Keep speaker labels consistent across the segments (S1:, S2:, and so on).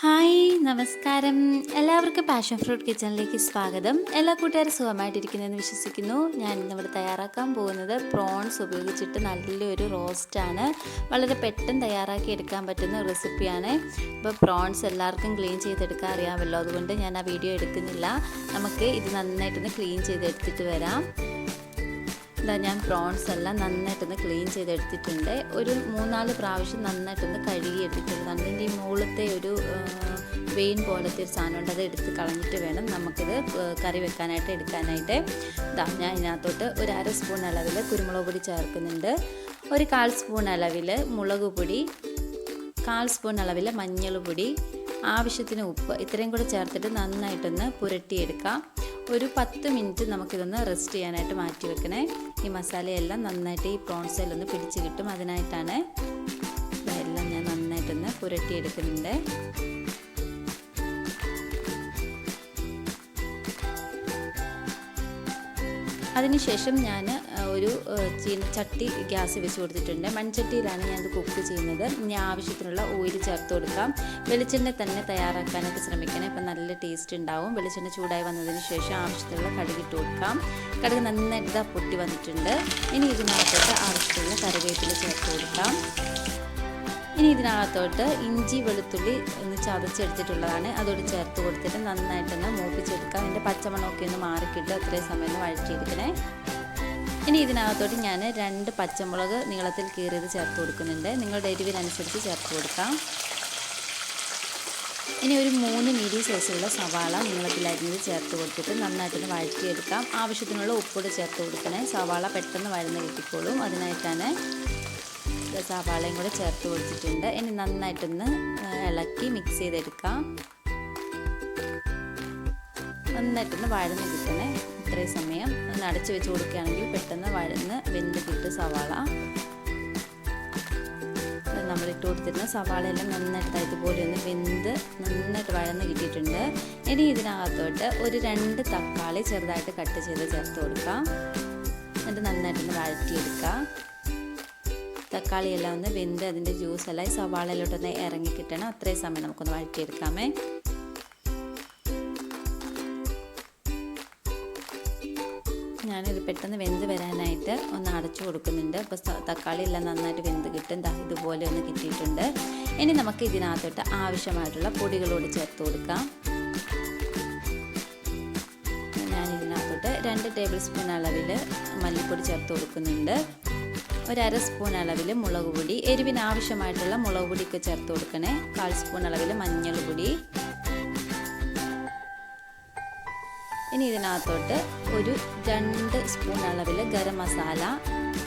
S1: Hi നമസ്കാരം. എല്ലാവർക്കും passion fruit കിച്ചണിലേക്ക് സ്വാഗതം. എല്ലാ കൂട്ടുകാരും സുഖമായിട്ടിരിക്കുന്നതെന്ന് വിശ്വസിക്കുന്നു. ഞാൻ ഇന്നിവിടെ തയ്യാറാക്കാൻ പോകുന്നത് പ്രോൺസ് ഉപയോഗിച്ചിട്ട് നല്ലൊരു റോസ്റ്റാണ് വളരെ പെട്ടെന്ന് തയ്യാറാക്കി എടുക്കാൻ പറ്റുന്ന റെസിപ്പിയാണ് ഇപ്പോൾ പ്രോൺസ് എല്ലാവർക്കും ക്ലീൻ ചെയ്തെടുക്കാൻ അറിയാമല്ലോ. അതുകൊണ്ട് ഞാൻ ആ വീഡിയോ എടുക്കുന്നില്ല. നമുക്ക് ഇത് നന്നായിട്ടൊന്ന് ക്ലീൻ ചെയ്തെടുത്തിട്ട് വരാം. ഇതാ ഞാൻ പ്രോൺസ് എല്ലാം നന്നായിട്ടൊന്ന് ക്ലീൻ ചെയ്തെടുത്തിട്ടുണ്ട്. ഒരു മൂന്നാൽ പ്രാവശ്യം നന്നായിട്ടൊന്ന് കഴുകി എടുത്തിട്ടുണ്ട് അതിന്റെ ഈ മുകളിലത്തെ ഒരു വെയിൻ പോലത്തെ ഒരു സാധനം ഉണ്ട്. അത് എടുത്ത് കളഞ്ഞിട്ട് വേണം നമുക്കിത് കറി വെക്കാനായിട്ട് എടുക്കാനായിട്ട്. ഇതാ ഞാൻ ഇതിനകത്തോട്ട് ഒരു അര സ്പൂൺ അളവിൽ കുരുമുളക് പൊടി ചേർക്കുന്നുണ്ട്. ഒരു കാൽ സ്പൂൺ അളവിൽ മുളക് പൊടി കാൽ സ്പൂൺ അളവിൽ മഞ്ഞൾ പൊടി ആവശ്യത്തിന് ഉപ്പ്. ഇത്രയും കൂടെ ചേർത്തിട്ട് നന്നായിട്ടൊന്ന് പുരട്ടിയെടുക്കാം. ഒരു പത്ത് മിനിറ്റ് നമുക്കിതൊന്ന് റെസ്റ്റ് ചെയ്യാനായിട്ട് മാറ്റി വെക്കണേ. ഈ മസാലയെല്ലാം നന്നായിട്ട് ഈ പ്രോൺസിലൊന്ന് പിടിച്ച് കിട്ടും. അതിനായിട്ടാണ് എല്ലാം ഞാൻ നന്നായിട്ടൊന്ന് പുരട്ടിയെടുക്കുന്നുണ്ട്. അതിനുശേഷം ഞാൻ ഒരു ചട്ടി ഗ്യാസ് വെച്ച് കൊടുത്തിട്ടുണ്ട്. മൺചട്ടിയിലാണ് ഞാൻ ഇത് കുക്ക് ചെയ്യുന്നത്. ഇനി ആവശ്യത്തിനുള്ള ഓയിൽ ചേർത്ത് കൊടുക്കാം. വെളിച്ചെണ്ണ തന്നെ തയ്യാറാക്കാനൊക്കെ ശ്രമിക്കണം. ഇപ്പം നല്ല ടേസ്റ്റ് ഉണ്ടാവും. വെളിച്ചെണ്ണ ചൂടായി വന്നതിന് ശേഷം ആവശ്യത്തിനുള്ള കടുകിട്ട് കൊടുക്കാം. കടുക് നന്നായിട്ട് പൊട്ടി വന്നിട്ടുണ്ട്. ഇനി ഇതിനകത്തോട്ട് ആവശ്യത്തിനുള്ള കറിവേപ്പില ചേർത്ത് കൊടുക്കാം. ഇനി ഇതിനകത്തോട്ട് ഇഞ്ചി വെളുത്തുള്ളി ഒന്ന് ചതച്ചെടുത്തിട്ടുള്ളതാണ്. അതോട് ചേർത്ത് കൊടുത്തിട്ട് നന്നായിട്ടൊന്ന് മൂപ്പിച്ചെടുക്കാം. അതിന്റെ പച്ചമണമൊക്കെ ഒന്ന് മാറിക്കിട്ട്. അത്രയും സമയം ഒന്ന് വഴറ്റിയെടുക്കണേ. ഇനി ഇതിനകത്തോട്ട് ഞാൻ രണ്ട് പച്ചമുളക് നീളത്തിൽ കീറിയത് ചേർത്ത് കൊടുക്കുന്നുണ്ട്. നിങ്ങളുടെ എരിവിനനുസരിച്ച് ചേർത്ത് കൊടുക്കാം. ഇനി ഒരു മൂന്ന് മീഡിയം സൈസിലുള്ള സവാള നീളത്തിൽ അരിഞ്ഞത് ചേർത്ത് കൊടുത്തിട്ട് നന്നായിട്ടൊന്ന് വഴറ്റിയെടുക്കാം. ആവശ്യത്തിനുള്ള ഉപ്പൂടെ ചേർത്ത് കൊടുക്കണേ. സവാള പെട്ടെന്ന് വഴന്ന് കിട്ടിക്കോളും. അതിനായിട്ടാണ് സവാളയും കൂടെ ചേർത്ത് കൊടുത്തിട്ടുണ്ട്. ഇനി നന്നായിട്ടൊന്ന് ഇളക്കി മിക്സ് ചെയ്തെടുക്കാം. നന്നായിട്ടൊന്ന് വഴന്ന് കിട്ടണേ. ഇത്രയും സമയം ഒന്ന് അടച്ചു വെച്ച് കൊടുക്കുകയാണെങ്കിൽ പെട്ടെന്ന് വഴന്ന് വെന്ത് കിട്ടും സവാള. നമ്മൾ ഇട്ട് കൊടുത്തിരുന്ന സവാള എല്ലാം നന്നായിട്ട് ഇതുപോലെ ഒന്ന് വെന്ത് നന്നായിട്ട് വഴന്ന് കിട്ടിയിട്ടുണ്ട്. ഇനി ഇതിനകത്തോട്ട് ഒരു രണ്ട് തക്കാളി ചെറുതായിട്ട് കട്ട് ചെയ്ത് ചേർത്ത് കൊടുക്കാം. എന്നിട്ട് നന്നായിട്ടൊന്ന് വഴറ്റിയെടുക്കാം. തക്കാളിയെല്ലാം ഒന്ന് വെന്ത് അതിന്റെ ജ്യൂസ് എല്ലാം സവാളയിലോട്ടൊന്ന് ഇറങ്ങി കിട്ടണം. അത്രയും സമയം നമുക്കൊന്ന് വഴറ്റിയെടുക്കാമേ. ഞാനിത് പെട്ടെന്ന് വെന്ത് വരാനായിട്ട് ഒന്ന് അടച്ചു കൊടുക്കുന്നുണ്ട്. അപ്പോൾ തക്കാളി എല്ലാം നന്നായിട്ട് വെന്ത് കിട്ടും. ഇതുപോലെ ഒന്ന് കിട്ടിയിട്ടുണ്ട്. ഇനി നമുക്ക് ഇതിനകത്തോട്ട് ആവശ്യമായിട്ടുള്ള പൊടികളോട് ചേർത്ത് കൊടുക്കാം. ഞാൻ രണ്ട് ടേബിൾ സ്പൂൺ അളവിൽ മല്ലിപ്പൊടി ചേർത്ത് കൊടുക്കുന്നുണ്ട്. ഒരര സ്പൂൺ അളവിൽ മുളക് പൊടി എരിവിന് ആവശ്യമായിട്ടുള്ള മുളക് പൊടിയൊക്കെ ചേർത്ത് കൊടുക്കണേ. കാൽ സ്പൂൺ അളവിൽ മഞ്ഞൾ പൊടി ഇനി ഇതിനകത്തോട്ട് ഒരു രണ്ട് സ്പൂൺ അളവിൽ ഗരം മസാല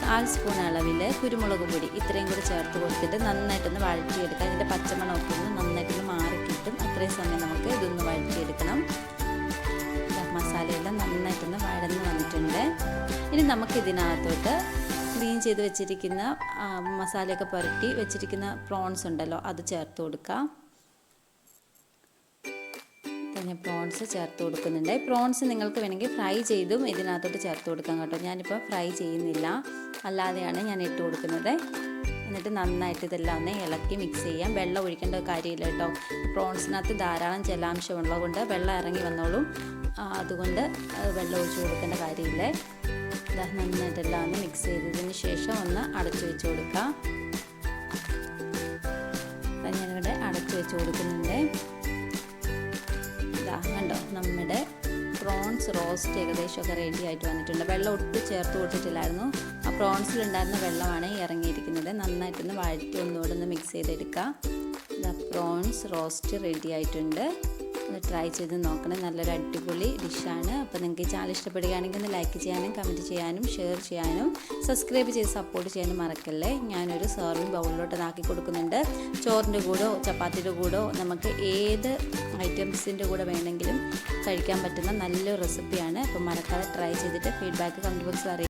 S1: കാൽ സ്പൂൺ അളവിൽ കുരുമുളക് പൊടി ഇത്രയും കൂടി ചേർത്ത് കൊടുത്തിട്ട് നന്നായിട്ടൊന്ന് വഴറ്റിയെടുക്കുക അതിന്റെ പച്ചമണമൊക്കെ ഒന്ന് നന്നായിട്ടൊന്ന് മാറിക്കിട്ടും. അത്രയും സമയം നമുക്ക് ഇതൊന്ന് വഴറ്റിയെടുക്കണം. മസാലയെല്ലാം നന്നായിട്ടൊന്ന് വഴന്ന് വന്നിട്ടുണ്ട്. ഇനി നമുക്ക് ഇതിനകത്തോട്ട് ക്ലീൻ ചെയ്ത് വെച്ചിരിക്കുന്ന മസാലയൊക്കെ പുരട്ടി വെച്ചിരിക്കുന്ന പ്രോൺസ് ഉണ്ടല്ലോ അത് ചേർത്ത് കൊടുക്കാം. തന്നെ പ്രോൺസ് ചേർത്ത് കൊടുക്കുന്നുണ്ട്. പ്രോൺസ് നിങ്ങൾക്ക് വേണമെങ്കിൽ ഫ്രൈ ചെയ്തും ഇതിനകത്തോട്ട് ചേർത്ത് കൊടുക്കാം കേട്ടോ. ഞാനിപ്പോൾ ഫ്രൈ ചെയ്യുന്നില്ല. അല്ലാതെയാണ് ഞാൻ ഇട്ട് കൊടുക്കുന്നത്. എന്നിട്ട് നന്നായിട്ട് ഇതെല്ലാം ഒന്ന് ഇളക്കി മിക്സ് ചെയ്യാം. വെള്ളം ഒഴിക്കേണ്ട കാര്യമില്ല കേട്ടോ. പ്രോൺസിനകത്ത് ധാരാളം ജലാംശം ഉള്ളതുകൊണ്ട് വെള്ളം ഇറങ്ങി വന്നോളും. അതുകൊണ്ട് വെള്ളം ഒഴിച്ച് കൊടുക്കേണ്ട കാര്യമില്ല. നന്നായിട്ടെല്ലാം ഒന്ന് മിക്സ് ചെയ്തതിന് ശേഷം ഒന്ന് അടച്ചു വെച്ച് കൊടുക്കാം. ഞാനിവിടെ അടച്ചു വെച്ച് കൊടുക്കുന്നുണ്ട്. കണ്ടോ? നമ്മുടെ പ്രോൺസ് റോസ്റ്റ് ഏകദേശമൊക്കെ റെഡി ആയിട്ട് വന്നിട്ടുണ്ട്. വെള്ളം ഒട്ടും ചേർത്ത് കൊടുത്തിട്ടില്ലായിരുന്നു. ആ പ്രോൺസിലുണ്ടായിരുന്ന വെള്ളമാണ് ഇറങ്ങിയിരിക്കുന്നത്. നന്നായിട്ടൊന്ന് വഴറ്റി ഒന്നുകൂടെ ഒന്ന് മിക്സ് ചെയ്തെടുക്കാം. പ്രോൺസ് റോസ്റ്റ് റെഡി ആയിട്ടുണ്ട്. ഒന്ന് ട്രൈ ചെയ്ത് നോക്കണം. നല്ലൊരു അടിപൊളി ഡിഷാണ് അപ്പോൾ നിങ്ങൾക്ക് ഈ ചാനൽ ഇഷ്ടപ്പെടുകയാണെങ്കിൽ ഒന്ന് ലൈക്ക് ചെയ്യാനും കമന്റ് ചെയ്യാനും ഷെയർ ചെയ്യാനും സബ്സ്ക്രൈബ് ചെയ്ത് സപ്പോർട്ട് ചെയ്യാനും മറക്കല്ലേ? ഞാനൊരു സെർവിങ് ബൗളിലോട്ട് ഇതാക്കി കൊടുക്കുന്നുണ്ട്. ചോറിന്റെ കൂടോ ചപ്പാത്തിയുടെ കൂടോ നമുക്ക് ഏത് ഐറ്റംസിന്റെ കൂടെ വേണമെങ്കിലും കഴിക്കാൻ പറ്റുന്ന നല്ലൊരു റെസിപ്പിയാണ് അപ്പോൾ മറക്കാതെ ട്രൈ ചെയ്തിട്ട് ഫീഡ്ബാക്ക് കമന്റ് ബോക്സിൽ അറിയാം